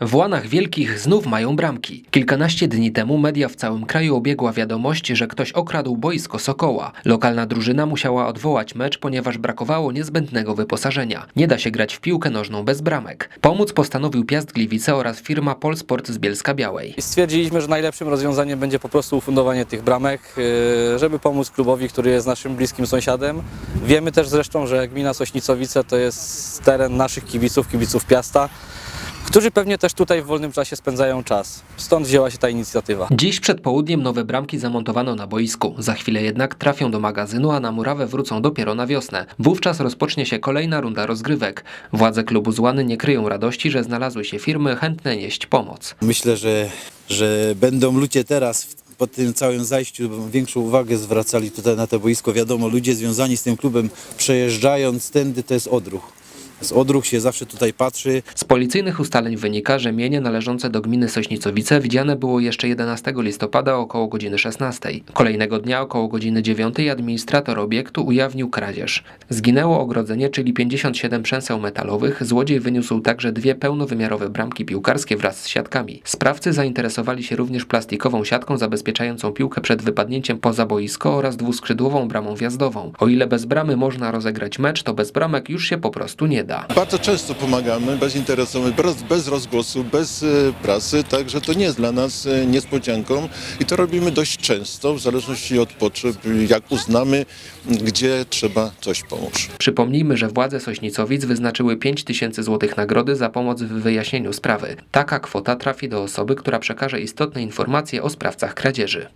W Łanach Wielkich znów mają bramki. Kilkanaście dni temu media w całym kraju obiegła wiadomość, że ktoś okradł boisko Sokoła. Lokalna drużyna musiała odwołać mecz, ponieważ brakowało niezbędnego wyposażenia. Nie da się grać w piłkę nożną bez bramek. Pomóc postanowił Piast Gliwice oraz firma Polsport z Bielska Białej. Stwierdziliśmy, że najlepszym rozwiązaniem będzie po prostu ufundowanie tych bramek, yy, żeby pomóc klubowi, który jest naszym bliskim sąsiadem. Wiemy też zresztą, że gmina Sośnicowice to jest teren naszych kibiców, kibiców Piasta, którzy pewnie też tutaj w wolnym czasie spędzają czas. Stąd wzięła się ta inicjatywa. Dziś przed południem nowe bramki zamontowano na boisku. Za chwilę jednak trafią do magazynu, a na murawę wrócą dopiero na wiosnę. Wówczas rozpocznie się kolejna runda rozgrywek. Władze klubu z Łany nie kryją radości, że znalazły się firmy chętne nieść pomoc. Myślę, że, że będą ludzie teraz w- po tym całym zajściu większą uwagę zwracali tutaj na to boisko. Wiadomo, ludzie związani z tym klubem przejeżdżając tędy to jest odruch. Z odruch się zawsze tutaj patrzy. Z policyjnych ustaleń wynika, że mienie należące do gminy Sośnicowice widziane było jeszcze 11 listopada około godziny 16. Kolejnego dnia około godziny 9 administrator obiektu ujawnił kradzież. Zginęło ogrodzenie, czyli 57 przęseł metalowych. Złodziej wyniósł także dwie pełnowymiarowe bramki piłkarskie wraz z siatkami. Sprawcy zainteresowali się również plastikową siatką zabezpieczającą piłkę przed wypadnięciem poza boisko oraz dwuskrzydłową bramą wjazdową. O ile bez bramy można rozegrać mecz, to bez bramek już się po prostu nie Bardzo często pomagamy, bezinteresownie, bez, bez rozgłosu, bez e, prasy, także to nie jest dla nas e, niespodzianką i to robimy dość często, w zależności od potrzeb, jak uznamy, gdzie trzeba coś pomóc. Przypomnijmy, że władze Sośnicowic wyznaczyły 5 tysięcy złotych nagrody za pomoc w wyjaśnieniu sprawy. Taka kwota trafi do osoby, która przekaże istotne informacje o sprawcach kradzieży.